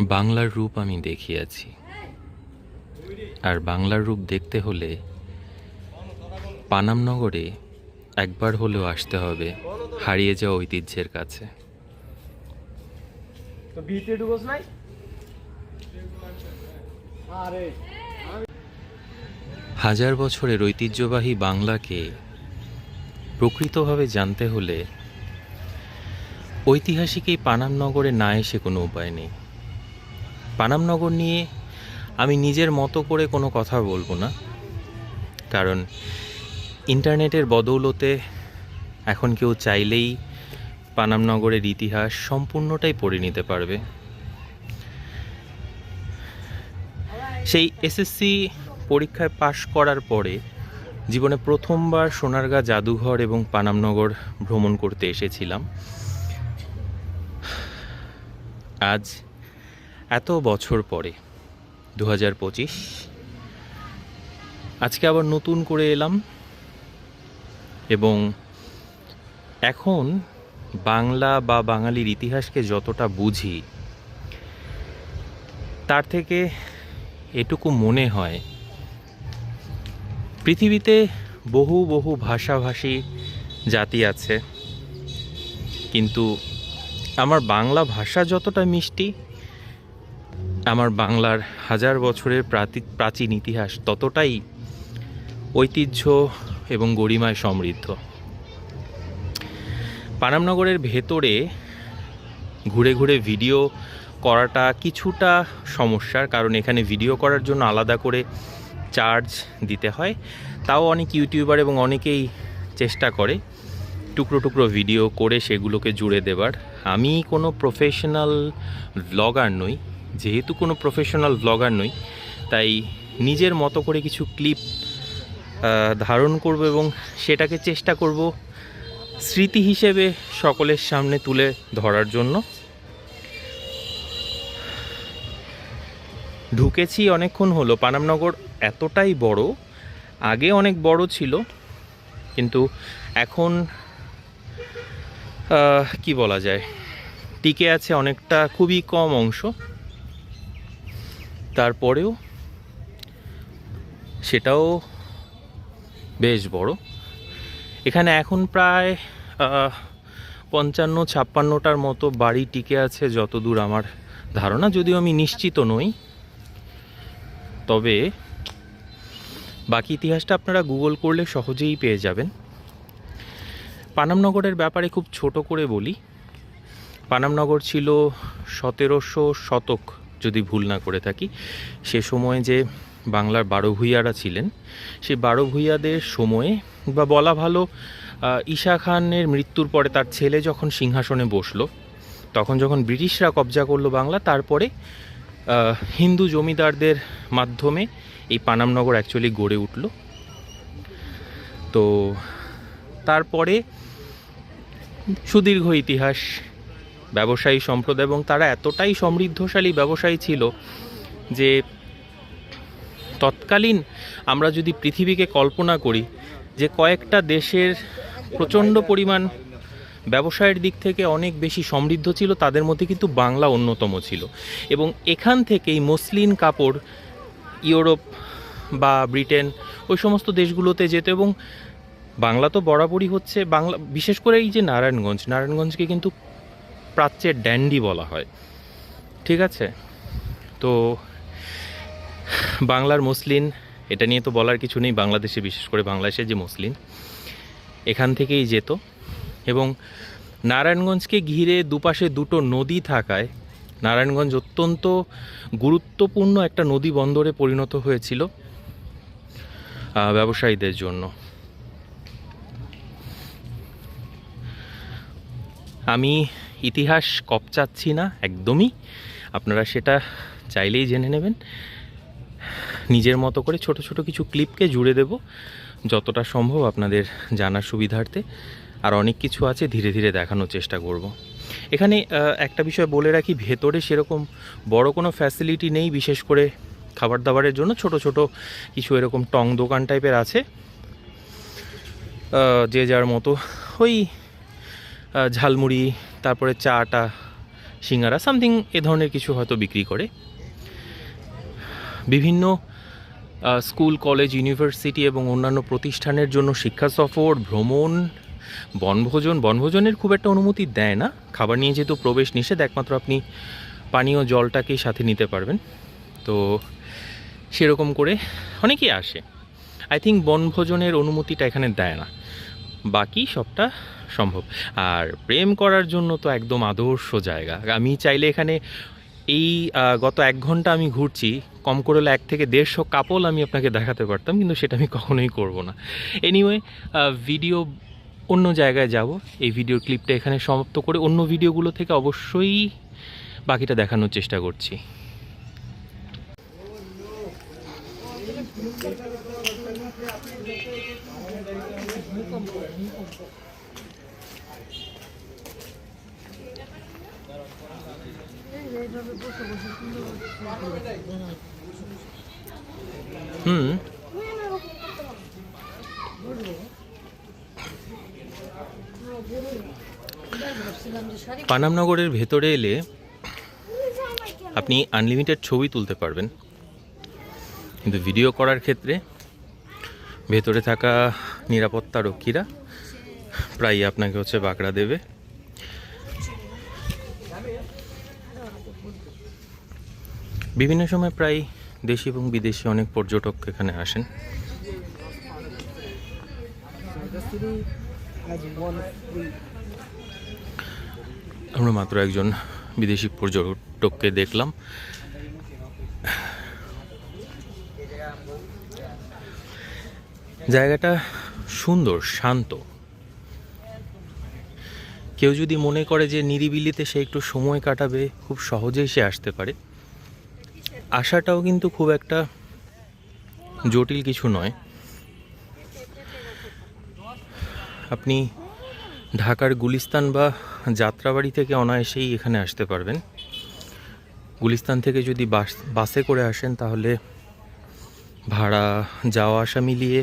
বাংলার রূপ আমি দেখিয়াছি। আর বাংলার রূপ দেখতে হলে পানামনগরে একবার হলেও আসতে হবে হারিয়ে যাওয়া ঐতিহ্যের কাছে। হাজার বছরের ঐতিহ্যবাহী বাংলাকে প্রকৃতভাবে জানতে হলে ঐতিহাসিক এই পানামনগরে না এসে কোনো উপায় নেই। পানামনগর নিয়ে আমি নিজের মতো করে কোনো কথা বলব না। কারণ ইন্টারনেটের বদৌলতে এখন কেউ চাইলেই পানামনগরের ইতিহাস সম্পূর্ণটাই পড়ে নিতে পারবে। সেই এসএসসি পরীক্ষায় পাশ করার পরে জীবনে প্রথমবার সোনারগাঁ জাদুঘর এবং পানামনগর ভ্রমণ করতে এসেছিলাম। আজ এত বছর পরে দু হাজার পঁচিশ। আজকে আবার নতুন করে এলাম এবং এখন বাংলা বা বাঙালির ইতিহাসকে যতটা বুঝি, তার থেকে এটুকু মনে হয়, পৃথিবীতে বহু বহু ভাষাভাষী জাতি আছে, কিন্তু আমার বাংলা ভাষা যতটা মিষ্টি আমার বাংলার হাজার বছরের প্রাচীন ইতিহাস ততটাই ঐতিহ্য এবং গরিমায় সমৃদ্ধ। পানামনগরের ভেতরে ঘুরে ঘুরে ভিডিও করাটা কিছুটা সমস্যার কারণ এখানে ভিডিও করার জন্য আলাদা করে চার্জ দিতে হয়। তাও অনেক ইউটিউবার এবং অনেকেই চেষ্টা করে টুকরো টুকরো ভিডিও করে সেগুলোকে জুড়ে দেবার। আমি কোনো প্রফেশনাল ব্লগার নই। যেহেতু কোনো প্রফেশনাল ব্লগার নই, তাই নিজের মতো করে কিছু ক্লিপ ধারণ করব এবং সেটাকে চেষ্টা করব স্মৃতি হিসেবে সকলের সামনে তুলে ধরার জন্য। ঢুকেছি অনেকক্ষণ হলো, পানামনগর এতটাই বড়, আগে অনেক বড় ছিল, কিন্তু এখন কি বলা যায়, টিকে আছে অনেকটা খুবই কম অংশ। তারপরেও সেটাও বেশ বড়। এখানে এখন প্রায় পঞ্চান্ন, ছাপ্পান্নটার মতো বাড়ি টিকে আছে যতদূর আমার ধারণা, যদিও আমি নিশ্চিত নই। তবে বাকি ইতিহাসটা আপনারা গুগল করলে সহজেই পেয়ে যাবেন। পানামনগরের ব্যাপারে খুব ছোট করে বলি। পানামনগর ছিল সতেরোশো শতক যদি ভুল না করে থাকি, সে সময়ে যে বাংলার বারো ভূঁইয়ারা ছিলেন সেই বারো ভূঁইয়াদের সময়ে বা বলা ভালো ঈশা খানের মৃত্যুর পরে তার ছেলে যখন সিংহাসনে বসল, তখন যখন ব্রিটিশরা কবজা করল বাংলা, তারপরে হিন্দু জমিদারদের মাধ্যমে এই পানামনগর অ্যাকচুয়ালি গড়ে উঠল। তো, তারপরে সুদীর্ঘ ইতিহাস ব্যবসায়ী সম্প্রদায় এবং তারা এতটাই সমৃদ্ধশালী ব্যবসায়ী ছিল যে তৎকালীন আমরা যদি পৃথিবীকে কল্পনা করি যে কয়েকটা দেশের প্রচণ্ড পরিমাণ ব্যবসায়ের দিক থেকে অনেক বেশি সমৃদ্ধ ছিল, তাদের মধ্যে কিন্তু বাংলা অন্যতম ছিল। এবং এখান থেকেই মসলিন কাপড় ইউরোপ বা ব্রিটেন ওই সমস্ত দেশগুলোতে যেত এবং বাংলা তো বরাবরই হচ্ছে, বাংলা, বিশেষ করে এই যে নারায়ণগঞ্জ, নারায়ণগঞ্জকে কিন্তু প্রাচ্যের ড্যান্ডি বলা হয়। ঠিক আছে? তো বাংলার মুসলিন, এটা নিয়ে তো বলার কিছু নেই, বাংলাদেশে বিশেষ করে বাংলাদেশে যে মুসলিম এখান থেকেই যেত। এবং নারায়ণগঞ্জকে ঘিরে দুপাশে দুটো নদী থাকায় নারায়ণগঞ্জ অত্যন্ত গুরুত্বপূর্ণ একটা নদী বন্দরে পরিণত হয়েছিল ব্যবসায়ীদের জন্য। আমি ইতিহাস কপচাচ্ছি না একদমই। আপনারা সেটা চাইলেই জেনে নেবেন। নিজের মতো করে ছোট ছোট কিছু ক্লিপকে জুড়ে দেব, যতটা সম্ভব আপনাদের জানার সুবিধার্থে। আর অনেক কিছু আছে, ধীরে ধীরে দেখানোর চেষ্টা করব। এখানে একটা বিষয় বলে রাখি, ভেতরে সেরকম বড় কোনো ফ্যাসিলিটি নেই, বিশেষ করে খাবার দাবারের জন্য। ছোট ছোট কিছু এরকম টং দোকান টাইপের আছে। যে যার মতো ওই ঝালমুড়ি তারপরে চাটা, সিঙ্গারা, সামথিং এ ধরনের কিছু হয়তো বিক্রি করে। বিভিন্ন স্কুল, কলেজ, ইউনিভার্সিটি এবং অন্যান্য প্রতিষ্ঠানের জন্য শিক্ষা সফর, ভ্রমণ, বনভোজন, বনভোজনের খুব একটা অনুমতি দেয় না। খাবার নিয়ে যেহেতু প্রবেশ নিষেধ, একমাত্র আপনি পানীয় জলটাকেই সাথে নিতে পারবেন। তো সেরকম করে অনেকেই আসে। আই থিঙ্ক বনভোজনের অনুমতিটা এখানে দেয় না। বাকি সবটা সম্ভব। আর প্রেম করার জন্য তো একদম আদর্শ জায়গা। আমি চাইলে এখানে এই গত এক ঘণ্টা আমি ঘুরছি, কম করে হলে এক থেকে দেড়শো কাপল আমি আপনাকে দেখাতে পারতাম, কিন্তু সেটা আমি কখনোই করব না। এনিওয়ে ভিডিও অন্য জায়গায় যাব। এই ভিডিও ক্লিপটা এখানে সমাপ্ত করে অন্য ভিডিওগুলো থেকে অবশ্যই বাকিটা দেখানোর চেষ্টা করছি। হুম। পানামনগরের ভেতরে এলে আপনি আনলিমিটেড ছবি তুলতে পারবেন। কিন্তু ভিডিও করার ক্ষেত্রে ভেতরে থাকা নিরাপত্তা রক্ষীরা প্রায় আপনাকে হচ্ছে বাঁকড়া দেবে। বিভিন্ন সময় প্রায় দেশি এবং বিদেশি অনেক পর্যটক এখানে আসেন। আমরা মাত্র একজন বিদেশি পর্যটককে দেখলাম। জায়গাটা সুন্দর, শান্ত। কেউ যদি মনে করে যে নিরিবিলিতে সে একটু সময় কাটাবে, খুব সহজেই সে আসতে পারে। আসাটাও কিন্তু খুব একটা জটিল কিছু নয়। আপনি ঢাকার গুলিস্তান বা যাত্রাবাড়ি থেকে অনায়াসেই এখানে আসতে পারবেন। গুলিস্তান থেকে যদি বাস, বাসে করে আসেন তাহলে ভাড়া, যাওয়া আসা মিলিয়ে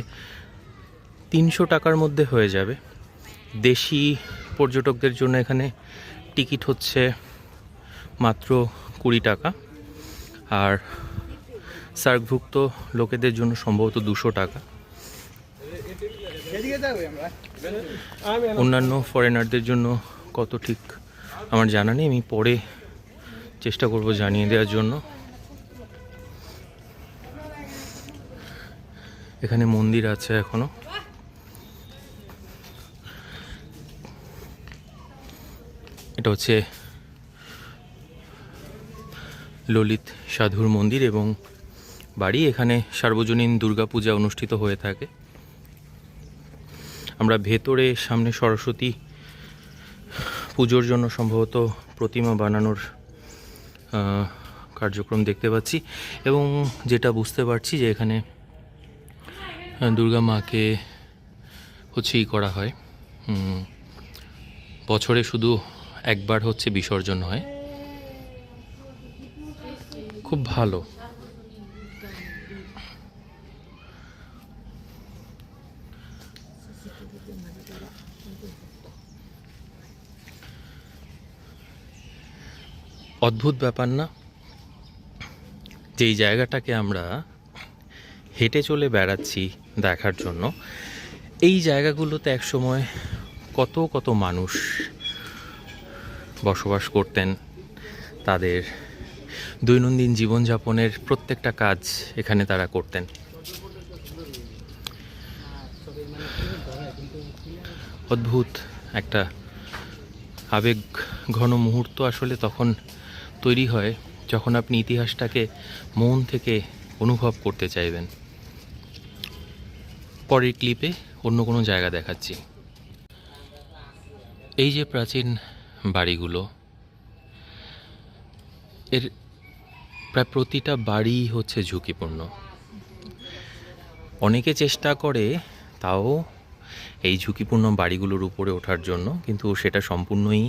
তিনশো টাকার মধ্যে হয়ে যাবে। দেশি পর্যটকদের জন্য এখানে টিকিট হচ্ছে মাত্র কুড়ি টাকা। আর সার্কভুক্ত লোকেদের জন্য সম্ভবত দুশো টাকা। অন্যান্য ফরেনারদের জন্য কত ঠিক আমার জানা নেই, আমি পরে চেষ্টা করব জানিয়ে দেওয়ার জন্য। এখানে মন্দির আছে এখনও। এটা হচ্ছে ললিত সাধুর মন্দির এবং বাড়ি এখানে সার্বজনীন দুর্গাপূজা অনুষ্ঠিত হয়ে থাকে। আমরা ভেতরে সামনে সরস্বতী পুজোর জন্য সম্ভবত প্রতিমা বানানোর কার্যক্রম দেখতে পাচ্ছি এবং যেটা বুঝতে পারছি যে এখানে দুর্গা মাকে হচ্ছে ই করা হয়। বছরে শুধু একবার হচ্ছে বিসর্জন হয়। খুব ভালো। অদ্ভুত ব্যাপার না? যেই জায়গাটাকে আমরা হেঁটে চলে বেড়াচ্ছি দেখার জন্য, এই জায়গাগুলোতে একসময় কত কত মানুষ বসবাস করতেন তাদের দৈনন্দিন জীবনযাপনের প্রত্যেকটা কাজ এখানে তারা করতেন। অদ্ভুত একটা আবেগ ঘন মুহূর্ত আসলে তখন তৈরি হয় যখন আপনি ইতিহাসটাকে মন থেকে অনুভব করতে চাইবেন। পরের ক্লিপে অন্য কোনো জায়গা দেখাচ্ছি। এই যে প্রাচীন বাড়িগুলো, এর প্রায় প্রতিটা বাড়ি হচ্ছে ঝুঁকিপূর্ণ। অনেকে চেষ্টা করে তাও এই ঝুঁকিপূর্ণ বাড়িগুলোর উপরে ওঠার জন্য, কিন্তু সেটা সম্পূর্ণই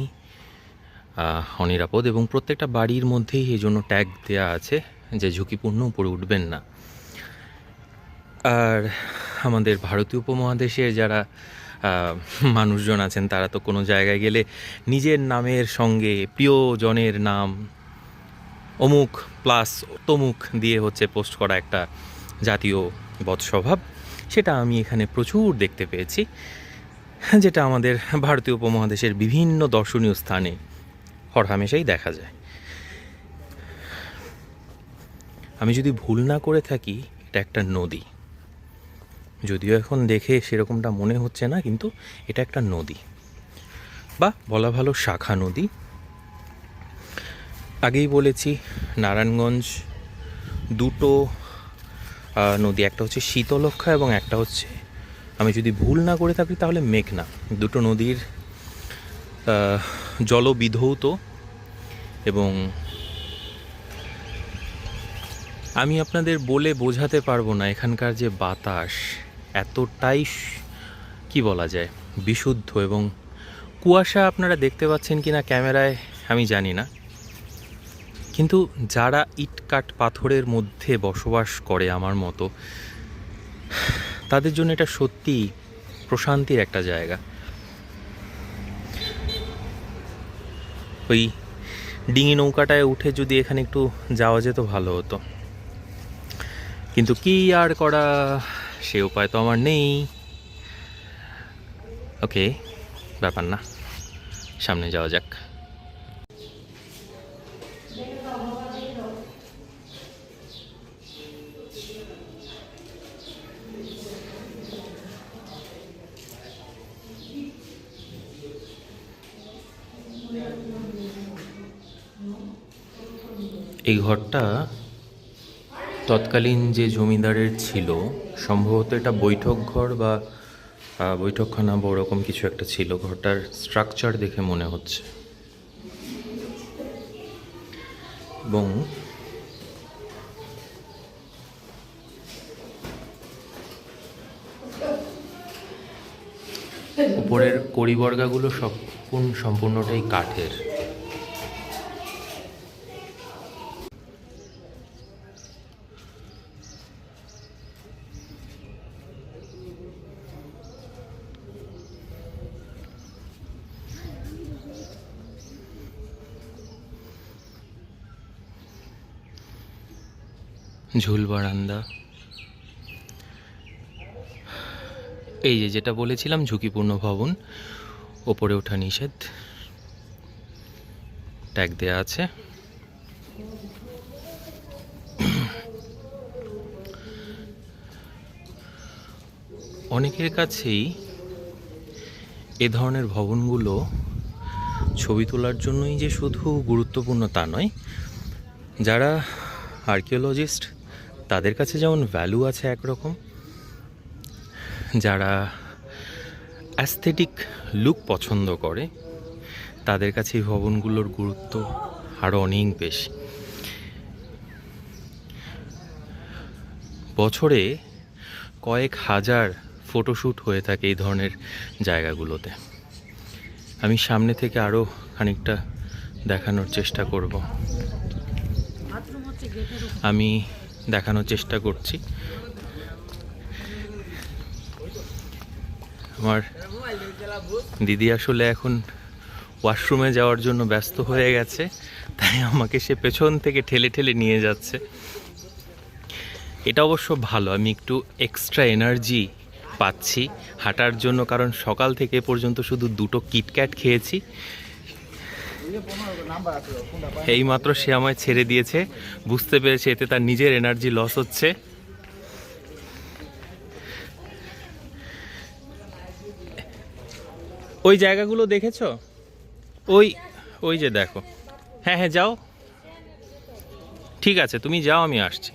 অনিরাপদ এবং প্রত্যেকটা বাড়ির মধ্যেই এই জন্য ট্যাগ দেওয়া আছে যে ঝুঁকিপূর্ণ উপরে উঠবেন না। আর আমাদের ভারতীয় উপমহাদেশে যারা মানুষজন আছেন, তারা তো কোনো জায়গায় গেলে নিজের নামের সঙ্গে প্রিয়জনের নাম অমুক প্লাস তমুক দিয়ে হচ্ছে পোস্ট করা একটা জাতীয় বৎস্বভাব সেটা আমি এখানে প্রচুর দেখতে পেয়েছি, যেটা আমাদের ভারতীয় উপমহাদেশের বিভিন্ন দর্শনীয় স্থানে হরহামেশাই দেখা যায়। আমি যদি ভুল না করে থাকি, এটা একটা নদী। যদিও এখন দেখে সেরকমটা মনে হচ্ছে না, কিন্তু এটা একটা নদী। বা বলা ভালো শাখা নদী। আগেই বলেছি, নারায়ণগঞ্জ দুটো নদী, একটা হচ্ছে শীতলক্ষা এবং একটা হচ্ছে, আমি যদি ভুল না করে থাকি তাহলে মেঘনা। দুটো নদীর জলবিধৌত এবং আমি আপনাদের বলে বোঝাতে পারব না এখানকার যে বাতাস, এতটাই কি বলা যায়, বিশুদ্ধ এবং কুয়াশা আপনারা দেখতে পাচ্ছেন কি না ক্যামেরায় আমি জানি না। কিন্তু যারা ইটকাট পাথরের মধ্যে বসবাস করে আমার মতো, তাদের জন্য এটা সত্যি প্রশান্তির একটা জায়গা। ওই ডিঙি নৌকাটায় উঠে যদি এখানে একটু যাওয়া যেত ভালো হতো। কিন্তু কি আর করা, সে উপায় তো আমার নেই। ওকে, ব্যাপার না, সামনে যাওয়া যাক। এই ঘরটা তৎকালীন যে জমিদারের ছিল, সম্ভবত এটা বৈঠক ঘর বা বৈঠকখানা বা ওরকম কিছু একটা ছিল। ঘরটার স্ট্রাকচার দেখে মনে হচ্ছে। এবং উপরের কড়িবর্গাগুলো সম্পূর্ণটাই কাঠের। ঝুল বারান্দা। এই যে যেটা বলেছিলাম, ঝুঁকিপূর্ণ ভবন, ওপরে ওঠা নিষেধ। ট্যাগ দেয়া আছে। অনেকের কাছেই এ ধরনের ভবনগুলো ছবি তোলার জন্যই যে শুধু গুরুত্বপূর্ণ তা নয়, যারা আর্কিওলজিস্ট তাদের কাছে যেমন ভ্যালু আছে একরকম, যারা অ্যাস্থেটিক লুক পছন্দ করে, তাদের কাছে এই ভবনগুলোর গুরুত্ব আরও অনেক বেশি। বছরে কয়েক হাজার ফটোশ্যুট হয়ে থাকে এই ধরনের জায়গাগুলোতে। আমি সামনে থেকে আরও খানিকটা দেখানোর চেষ্টা করব। আমি দেখানোর চেষ্টা করছি। আমার দিদি আসলে এখন ওয়াশরুমে যাওয়ার জন্য ব্যস্ত হয়ে গেছে, তাই আমাকে সে পেছন থেকে ঠেলে ঠেলে নিয়ে যাচ্ছে। এটা অবশ্য ভালো, আমি একটু এক্সট্রা এনার্জি পাচ্ছি হাঁটার জন্য, কারণ সকাল থেকে পর্যন্ত শুধু দুটো কিটক্যাট খেয়েছি। এইমাত্র সে আমায় ছেড়ে দিয়েছে। বুঝতে পেরেছে এতে তার নিজের এনার্জি লস হচ্ছে। ওই জায়গাগুলো দেখেছ? ওই ওই যে দেখো। হ্যাঁ হ্যাঁ যাও। ঠিক আছে, তুমি যাও, আমি আসছি।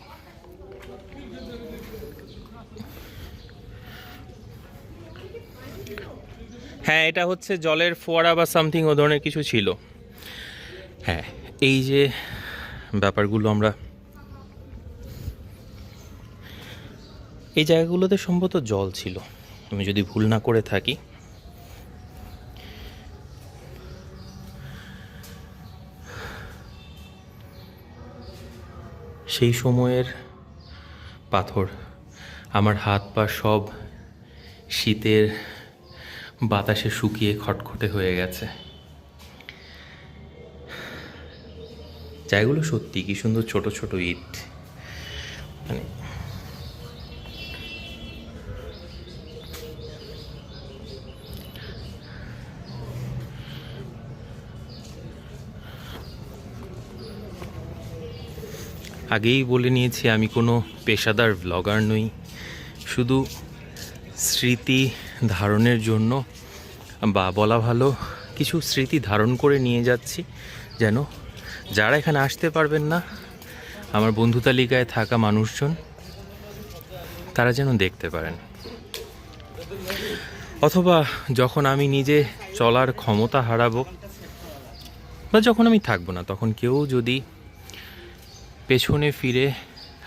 হ্যাঁ এটা হচ্ছে জলের ফোয়ারা বা সামথিং ও ধরনের কিছু ছিল। হ্যাঁ এই যে ব্যাপারগুলো আমরা এই জায়গাগুলোতে সম্ভবত জল ছিল। আমি যদি ভুল না করে থাকি। সেই সময়ের পাথর, আমার হাত পা সব শীতের বাতাসে শুকিয়ে খটখটে হয়ে গেছে। জায়গাগুলো সত্যি কি সুন্দর ছোট ছোট ইট। মানে আগেই বলে নিয়েছি, আমি কোনো পেশাদার ব্লগার নই। শুধু স্মৃতি ধারণের জন্য বা বলা ভালো, কিছু স্মৃতি ধারণ করে নিয়ে যাচ্ছি যেন যারা এখানে আসতে পারবেন না, আমার বন্ধু তালিকায় থাকা মানুষজন, তারা যেন দেখতে পারেন। অথবা যখন আমি নিজে চলার ক্ষমতা হারাবো, বা যখন আমি থাকব না, তখন কেউ যদি পেছনে ফিরে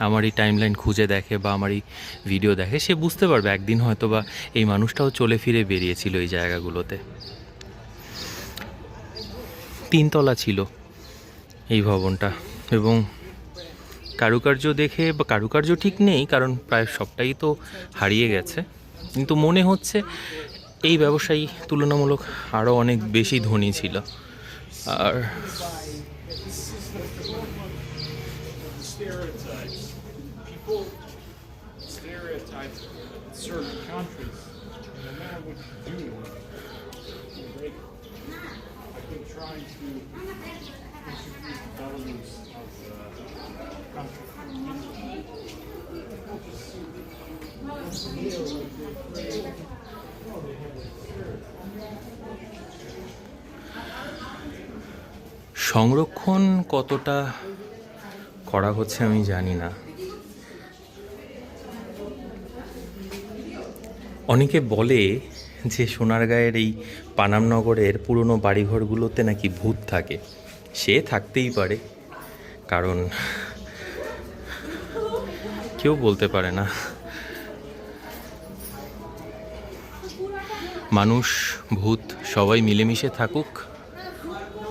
আমার এই টাইমলাইন খুঁজে দেখে বা আমার এই ভিডিও দেখে, সে বুঝতে পারবে একদিন হয়তো বা এই মানুষটাও চলে ফিরে বেরিয়েছিল এই জায়গাগুলোতে। তিনতলা ছিল। এই ভবনটা। এবং কারুকার্য দেখে বা কারুকার্য ঠিক নেই, কারণ প্রায় সবটাই তো হারিয়ে গেছে। কিন্তু মনে হচ্ছে এই ব্যবসায়ী তুলনামূলক আরও অনেক বেশি ধনী ছিল। আর সংরক্ষণ কতটা করা হচ্ছে আমি জানি না। অনেকে বলে যে সোনারগাঁয়ের এই পানামনগরের পুরনো বাড়িঘরগুলোতে নাকি ভূত থাকে। সে থাকতেই পারে, কারণ কেউ বলতে পারে না। মানুষ, ভূত, সবাই মিলেমিশে থাকুক,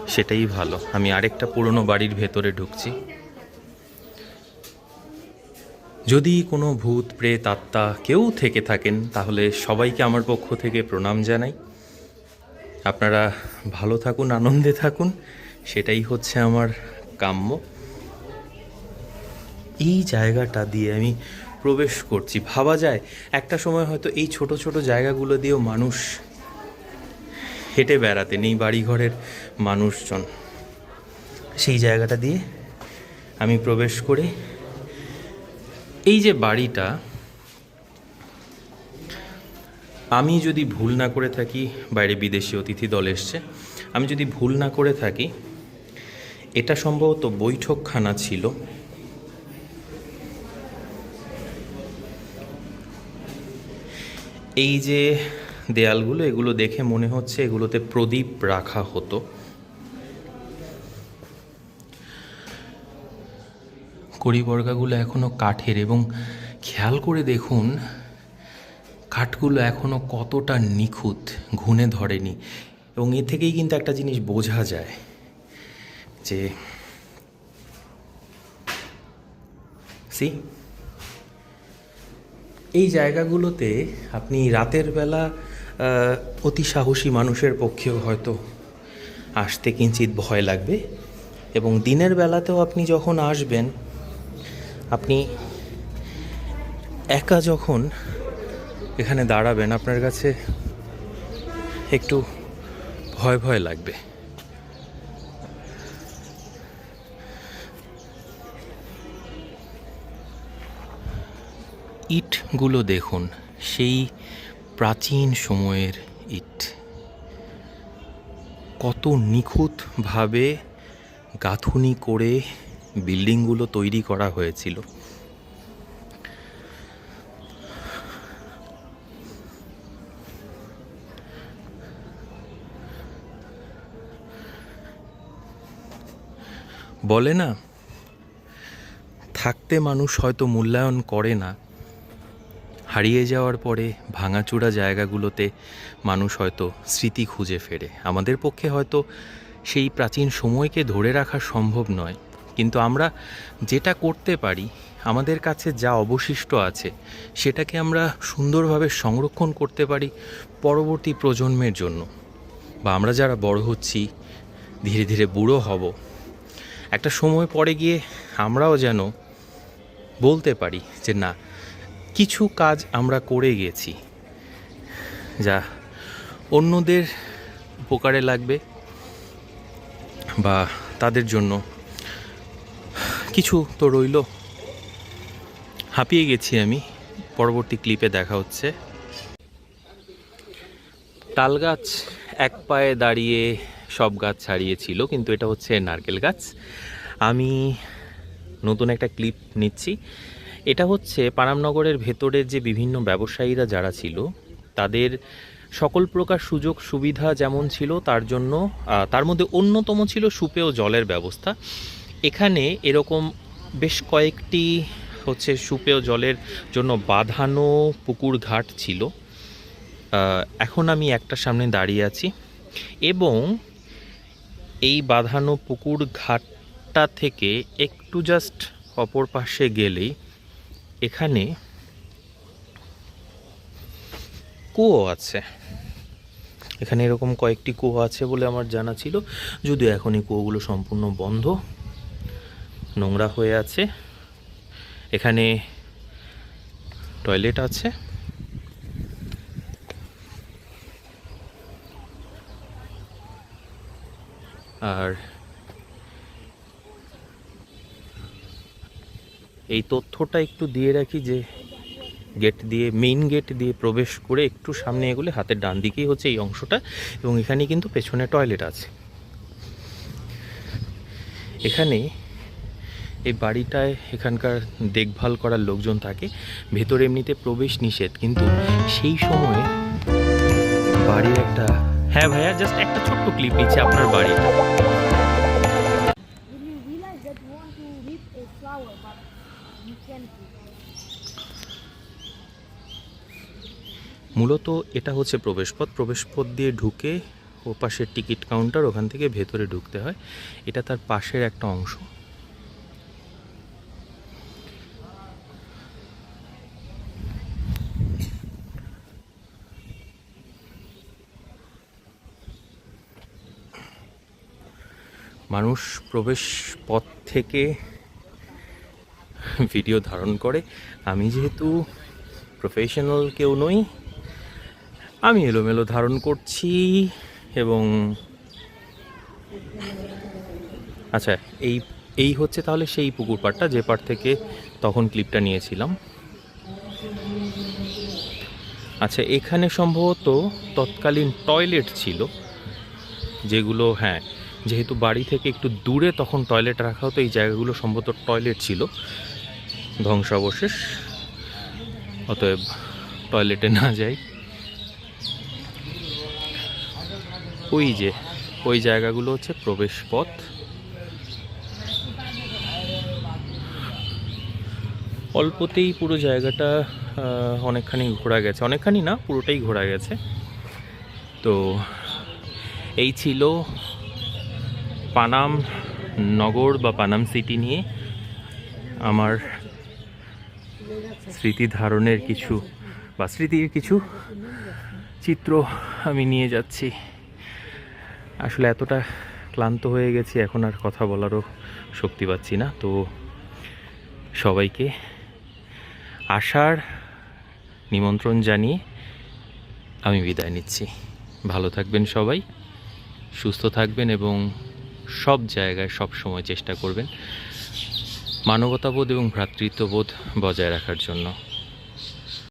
সেটাই ভালো। আমি আরেকটা পুরনো বাড়ির ভেতরে ঢুকছি। যদি কোনো ভূত, প্রেত, আত্মা কেউ থেকে থাকেন, তাহলে সবাইকে আমার পক্ষ থেকে প্রণাম জানাই। আপনারা ভালো থাকুন, আনন্দে থাকুন, সেটাই হচ্ছে আমার কাম্য। এই জায়গাটা দিয়ে আমি প্রবেশ করছি। ভাবা যায়, একটা সময় হয়তো এই ছোট ছোট জায়গাগুলো দিয়েও মানুষ হেঁটে বেড়াতেন এই বাড়িঘরের মানুষজন। সেই জায়গাটা দিয়ে আমি প্রবেশ করে। এই যে বাড়িটা, আমি যদি ভুল না করে থাকি, বাইরে বিদেশি অতিথি দল এসছে, আমি যদি ভুল না করে থাকি, এটা সম্ভবত বৈঠকখানা ছিল। এই যে দেয়ালগুলো, এগুলো দেখে মনে হচ্ছে এগুলোতে প্রদীপ রাখা হতো। কড়িবর্গাগুলো এখনও কাঠের এবং খেয়াল করে দেখুন, কাঠগুলো এখনও কতটা নিখুঁত, ঘুণে ধরেনি। এবং এ থেকেই কিন্তু একটা জিনিস বোঝা যায় যে সি এই জায়গাগুলোতে আপনি রাতের বেলা অতি সাহসী মানুষের পক্ষেও হয়তো আসতে কিঞ্চিত ভয় লাগবে এবং দিনের বেলাতেও আপনি যখন আসবেন, আপনি একা যখন এখানে দাঁড়াবেন, আপনার কাছে একটু ভয় ভয় লাগবে। ইটগুলো দেখুন, সেই প্রাচীন সময়ের ইট। কত নিখুঁতভাবে গাঁথুনি করে বিল্ডিংগুলো তৈরি করা হয়েছিল। বলে না, থাকতে মানুষ হয়তো মূল্যায়ন করে না। হারিয়ে যাওয়ার পরে ভাঙাচোরা জায়গাগুলোতে মানুষ হয়তো স্মৃতি খুঁজে ফেরে। আমাদের পক্ষে হয়তো সেই প্রাচীন সময়কে ধরে রাখা সম্ভব নয়। কিন্তু আমরা যেটা করতে পারি, আমাদের কাছে যা অবশিষ্ট আছে, সেটাকে আমরা সুন্দরভাবে সংরক্ষণ করতে পারি পরবর্তী প্রজন্মের জন্য। বা আমরা যারা বড় হচ্ছি, ধীরে ধীরে বুড়ো হব, একটা সময় পরে গিয়ে আমরাও যেন বলতে পারি যে না কিছু কাজ আমরা করে গেছি। যা অন্যদের উপকারে লাগবে বা তাদের জন্য। কিছু তো রইল। হাঁপিয়ে গেছি আমি। পরবর্তী ক্লিপে দেখা হচ্ছে। তাল গাছ এক পায়ে দাঁড়িয়ে সব গাছ ছাড়িয়েছিল, কিন্তু এটা হচ্ছে নারকেল গাছ। আমি নতুন একটা ক্লিপ নিচ্ছি। এটা হচ্ছে পানামনগরের ভেতরের যে বিভিন্ন ব্যবসায়ীরা যারা ছিল, তাদের সকল প্রকার সুযোগ সুবিধা যেমন ছিল, তার জন্য তার মধ্যে অন্যতম ছিল সুপেয় জলের ব্যবস্থা। এখানে এরকম বেশ কয়েকটি হচ্ছে সুপেয় জলের জন্য বাঁধানো পুকুর ঘাট ছিল। এখন আমি একটা সামনে দাঁড়িয়ে আছি এবং এই বাঁধানো পুকুর ঘাটটা থেকে একটু জাস্ট অপর পাশে গেলেই এখানে কুয়ো আছে। এখানে এরকম কয়েকটি কুয়ো আছে বলে আমার জানা ছিল। যদিও এখন এই কুয়োগুলো সম্পূর্ণ বন্ধ। নোংরা হয়ে আছে। এখানে টয়লেট আছে। আর এই তথ্যটা একটু দিয়ে রাখি যে গেট দিয়ে মেইন গেট দিয়ে প্রবেশ করে একটু সামনে এগুলে হাতের ডান দিকেই হচ্ছে এই অংশটা এবং এখানে কিন্তু পেছনে টয়লেট আছে। এখানে এই বাড়িটায় এখানকার দেখভাল করার লোকজন থাকে, ভেতরে এমনিতে প্রবেশ নিষেধ, কিন্তু সেই সময় বাড়ির একটা হ্যাঁ ভাইয়া জাস্ট একটা ছোট্ট ক্লিপ নিচ্ছে আপনার বাড়িটা মূলত এটা হচ্ছে প্রবেশপথ। প্রবেশপথ দিয়ে ঢুকে ও পাশের টিকিট কাউন্টার, ওখান থেকে ভেতরে ঢুকতে হয়। এটা তার পাশের একটা অংশ। মানুষ প্রবেশ পথ থেকে ভিডিও ধারণ করে। আমি যেহেতু প্রফেশনাল কেউ নই আমি এলোমেলো ধারণ করছি এবং আচ্ছা এই এই হচ্ছে তাহলে সেই পুকুর পাড়টা, যে পাড় থেকে তখন ক্লিপটা নিয়েছিলাম। আচ্ছা এখানে সম্ভবত তৎকালীন টয়লেট ছিল, যেগুলো হ্যাঁ যেহেতু বাড়ি থেকে একটু দূরে তখন টয়লেট রাখা হতো, এই জায়গাগুলো সম্ভবত টয়লেট ছিল, ধ্বংসাবশেষ, অতএব টয়লেটে না যাই। ওই যে, ওই জায়গাগুলো হচ্ছে প্রবেশ পথ অল্পতেই পুরো জায়গাটা অনেকখানি ঘোরা গেছে। অনেকখানি না, পুরোটাই ঘোরা গেছে। তো এই ছিল পানাম নগর বা পানাম সিটি নিয়ে আমার স্মৃতি ধারণের কিছু বা স্মৃতির কিছু চিত্র আমি নিয়ে যাচ্ছি। আসলে এতটা ক্লান্ত হয়ে গেছি, এখন আর কথা বলারও শক্তি পাচ্ছি না। তো সবাইকে আসার নিমন্ত্রণ জানিয়ে আমি বিদায় নিচ্ছি। ভালো থাকবেন সবাই, সুস্থ থাকবেন এবং সব জায়গায় সব সময় চেষ্টা করবেন মানবতাবোধ এবং ভ্রাতৃত্ববোধ বজায় রাখার জন্য।